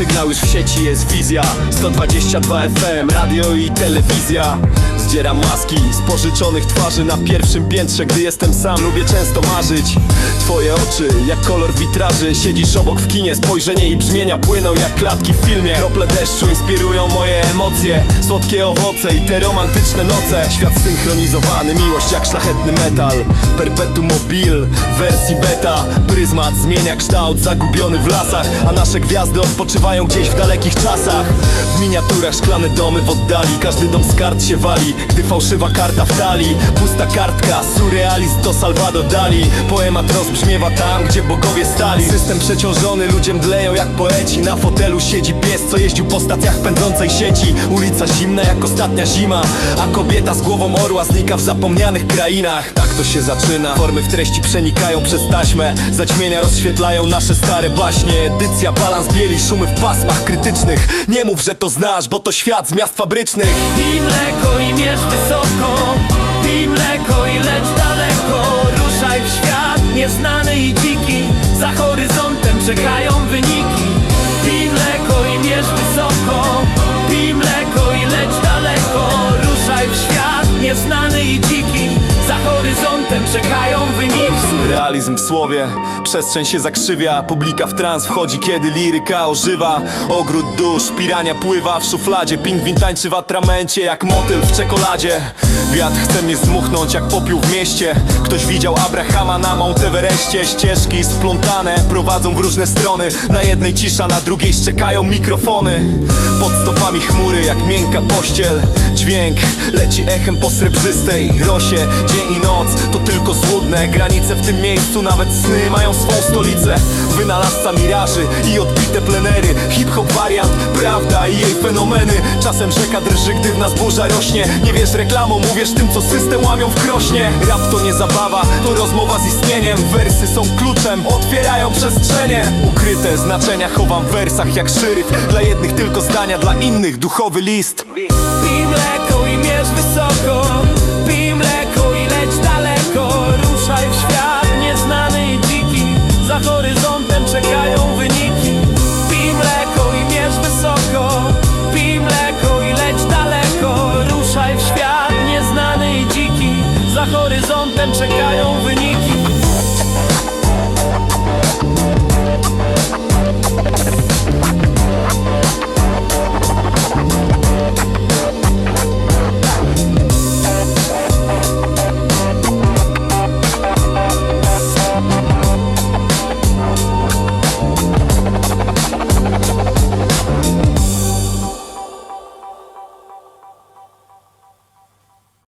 sygnał już w sieci jest wizja. 122 FM, radio i telewizja. Zdzieram maski z pożyczonych twarzy na pierwszym piętrze Gdy jestem sam, lubię często marzyć. Twoje oczy, jak kolor witraży Siedzisz obok w kinie, spojrzenie i brzmienia Płyną jak klatki w filmie. Krople deszczu inspirują moje emocje Słodkie owoce i te romantyczne noce. Świat synchronizowany, miłość jak szlachetny metal. Perpetuum mobile, wersji beta. Pryzmat zmienia kształt, zagubiony w lasach. A nasze gwiazdy odpoczywają gdzieś w dalekich czasach. W miniaturach szklane domy w oddali. Każdy dom z kart się wali, gdy fałszywa karta w talii. Pusta kartka, surrealizm to Salvador Dali. Poemat rozbrzmiewa tam, gdzie bogowie stali. System przeciążony, ludzie mdleją jak poeci. Na fotelu siedzi pies, co jeździł po stacjach pędzącej sieci. Ulica zimna jak ostatnia zima A kobieta z głową orła znika w zapomnianych krainach. Tak to się zaczyna. Formy w treści przenikają przez taśmę. Zaćmienia rozświetlają nasze stare baśnie. Edycja, balans bieli, szumy w pasmach krytycznych. Nie mów, że to znasz, bo to świat z miast fabrycznych. Pij mleko i mierz wysoko. Pij mleko i leć daleko. Ruszaj w świat nieznany i dziki. Za horyzontem czekają wyniki. Pij mleko i mierz wysoko. Pij mleko i leć daleko. Ruszaj w świat nieznany i dziki. Za horyzontem czekają wyniki Realizm w słowie, przestrzeń się zakrzywia Publika w trans wchodzi, kiedy liryka ożywa. Ogród dusz, pirania pływa w szufladzie Pingwin tańczy w atramencie, jak motyl w czekoladzie. Wiatr chce mnie zdmuchnąć, jak popiół w mieście. Ktoś widział Abrahama na Mount Everestie. Ścieżki splątane, prowadzą w różne strony. Na jednej cisza, na drugiej szczekają mikrofony. Pod stopami chmury, jak miękka pościel. Dźwięk leci echem po srebrzystej rosie. Dzień i noc to tylko złudne granice w tym miejscu Nawet sny mają swą stolicę. Wynalazca miraży i odbite plenery. Hip-hop wariant, prawda i jej fenomeny. Czasem rzeka drży, gdy w nas burza rośnie. Nie wiesz reklamą, mówisz tym, co system łamią w krośnie. Rap to nie zabawa, to rozmowa z istnieniem. Wersy są kluczem, otwierają przestrzenie. Ukryte znaczenia chowam w wersach jak szyryf Dla jednych tylko zdania, dla innych duchowy list. Pij mleko i mierz wysoko potem czekają.